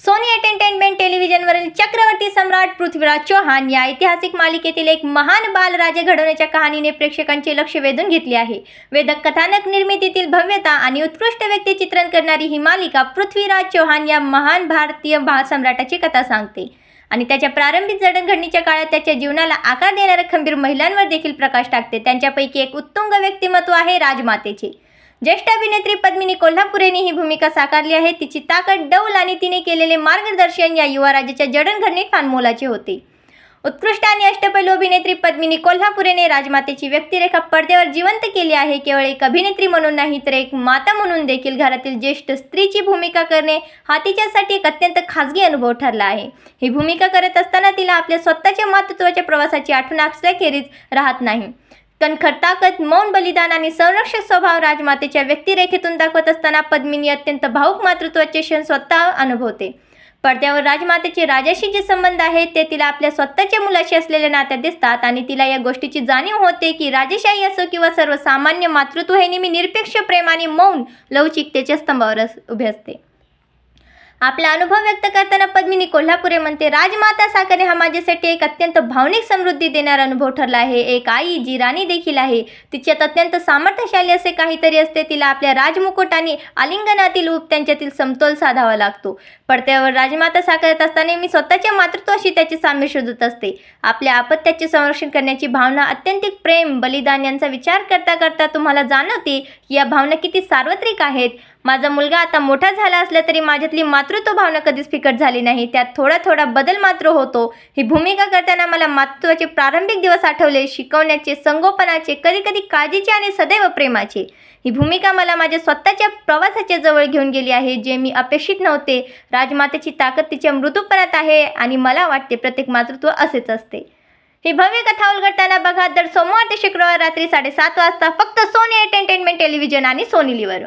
Sony entertainment टेलिव्हिजनवरील चक्रवर्ती सम्राट पृथ्वीराज चौहान या ऐतिहासिक मालिकेतील एक महान बालराजे घडवण्याच्या कहाणीने प्रेक्षकांचे लक्ष वेधून घेतले आहे. वेदक कथानक निर्मितीतील भव्यता आणि उत्कृष्ट व्यक्तिचित्रण करणारी ही मालिका पृथ्वीराज चौहान या महान भारतीय भा सम्राटाची कथा सांगते. आणि त्याच्या प्रारंभिक जडणघडणीच्या काळात त्याच्या जीवनाला आकार देणाऱ्या खंबीर महिलांवर देखील प्रकाश टाकते. त्यांच्यापैकी एक उत्तुंग व्यक्तिमत्व आहे राजमातेचे. ज्येष्ठ अभिनेत्री पद्मिनी कोल्हापुरेने ही भूमिका साकारली आहे. तिची ताकद डौल आणि तिने केलेले मार्गदर्शन या युवराजाच्या जडणघडणीत फार मोलाचे होते. उत्कृष्ट आणि अष्टपैलू अभिनेत्री पद्मिनी कोल्हापुरेने राजमातेची व्यक्तिरेखा पडद्यावर जिवंत केली आहे. केवळ एक अभिनेत्री म्हणून नाही तर एक माता म्हणून देखील घरातील ज्येष्ठ स्त्रीची भूमिका करणे हा तिच्यासाठी एक अत्यंत खाजगी अनुभव ठरला आहे. ही भूमिका करत असताना तिला आपल्या स्वतःच्या मातृत्वाच्या प्रवासाची आठवण असल्याखेरीज राहत नाही. कणखर ताकद मौन बलिदान आणि संरक्षक स्वभाव राजमातेच्या व्यक्तिरेखेतून दाखवत असताना पद्मिनी अत्यंत भाऊक मातृत्वाचे क्षण स्वतः अनुभवते. पडद्यावर राजमातेचे राजाशी जे संबंध आहेत ते तिला आपल्या स्वतःच्या मुलाशी असलेल्या नात्यात दिसतात आणि तिला या गोष्टीची जाणीव होते की राजेशाही असो किंवा सर्वसामान्य मातृत्व हे नेहमी निरपेक्ष प्रेम आणि मौन लवचिकतेच्या स्तंभावर अस- उभे असते. आपला अनुभव व्यक्त करताना पद्मिनी कोल्हापुरे म्हणते राजमाता साकारणे हा माझ्यासाठी एक अत्यंत भावनिक समृद्धी देणारा अनुभव ठरला आहे. एक आई जी राणी देखील आहे. तिच्यात अत्यंत सामर्थ्यशाली असे काहीतरी असते. तिला आपल्या राजमुकुट आणि आलिंगनातील उप त्यांच्यातील समतोल साधावा लागतो. पडद्यावर राजमाता साकारत असताना मी स्वतःच्या मातृत्वाशी त्याचे साम्य शोधत असते. आपल्या आपत्याचे संरक्षण करण्याची भावना अत्यंतिक प्रेम बलिदान यांचा विचार करता करता तुम्हाला जाणवते की या भावना किती सार्वत्रिक आहेत. माझा मुलगा आता मोठा झाला असला तरी माझ्यातली मातृत्व भावना कधीच फिकट झाली नाही. त्यात थोडा थोडा बदल मात्र होतो. ही भूमिका करताना मला मातृत्वाचे प्रारंभिक दिवस आठवले शिकवण्याचे संगोपनाचे कधी कधी काळजीचे आणि सदैव प्रेमाचे. ही भूमिका मला माझ्या स्वतःच्या प्रवासाच्या जवळ घेऊन गेली आहे जे मी अपेक्षित नव्हते. राजमातेची ताकद तिच्या मृदूपणात आहे आणि मला वाटते प्रत्येक मातृत्व असेच असते. ही भव्य कथा उलगडताना बघा दर सोमवार ते शुक्रवार रात्री साडेसात वाजता फक्त सोनी एंटरटेनमेंट टेलिव्हिजन आणि सोनी लिव्हर